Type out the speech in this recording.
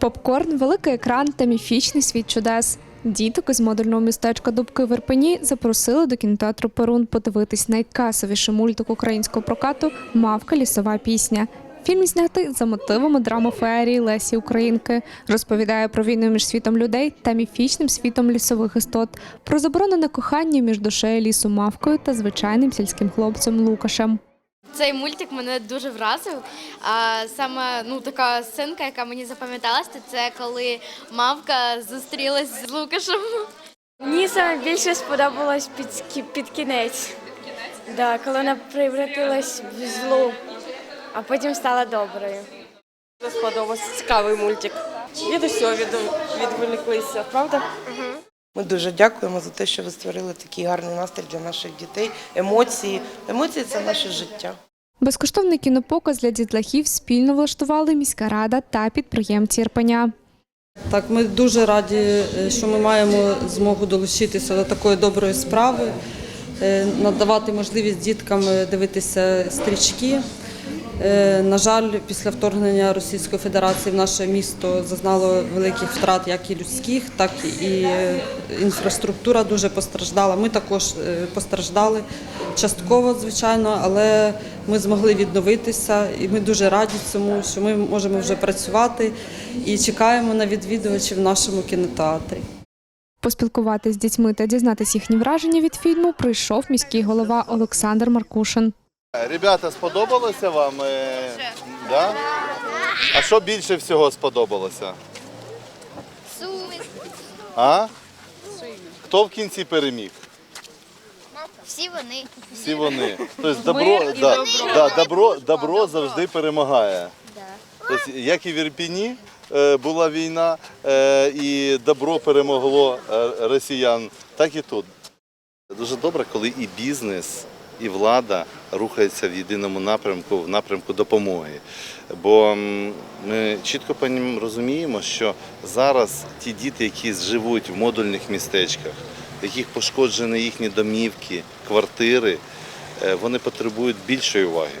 Попкорн, великий екран та міфічний світ чудес. Діток із модульного містечка Дубки в Ірпені запросили до кінотеатру Перун подивитись найкасовіший мультик українського прокату Мавка лісова пісня. Фільм знятий за мотивами драми феерії Лесі Українки. Розповідає про війну між світом людей та міфічним світом лісових істот, про заборонене кохання між душею лісу мавкою та звичайним сільським хлопцем Лукашем. Цей мультик мене дуже вразив. А саме ну така сценка, яка мені запам'яталася, це коли мавка зустрілась з Лукашем. Мені саме більше сподобалось під, кі- під кінець. Да, коли вона превратилась в злу, а потім стала доброю. Сподобався цікавий мультик. Від усього від, відволіклися, правда? Ми дуже дякуємо за те, що ви створили такий гарний настрій для наших дітей. Емоції. Емоції це наше життя. Безкоштовний кінопоказ для дітлахів спільно влаштували міська рада та підприємці Ірпеня. Так, ми дуже раді, е, що ми маємо змогу долучитися до такої доброї справи, е, надавати можливість діткам е, дивитися стрічки. Е, На жаль, після вторгнення Російської Федерації в наше місто зазнало великих втрат як і людських, так і е, інфраструктура дуже постраждала. Ми також е, постраждали частково, звичайно, але ми змогли відновитися, і ми дуже раді цьому, що ми можемо вже працювати і чекаємо на відвідувачів в нашому кінотеатрі. Поспілкуватись з дітьми та дізнатись їхні враження від фільму прийшов міський голова Олександр Маркушин. Ребята, сподобалося вам? е, Да? А що більше всього сподобалося? Суми. А? Хто в кінці переміг? Всі вони. Всі вони. Тобто добро, да, да, добро, добро завжди перемагає. Тобто, як і в Ірпіні е, була війна, е, і добро перемогло росіян, так і тут. Дуже добре, коли і бізнес, і влада рухається в єдиному напрямку, в напрямку допомоги. Бо ми чітко розуміємо, що зараз ті діти, які живуть в модульних містечках, яких пошкоджені їхні домівки, квартири, е, вони потребують більшої уваги.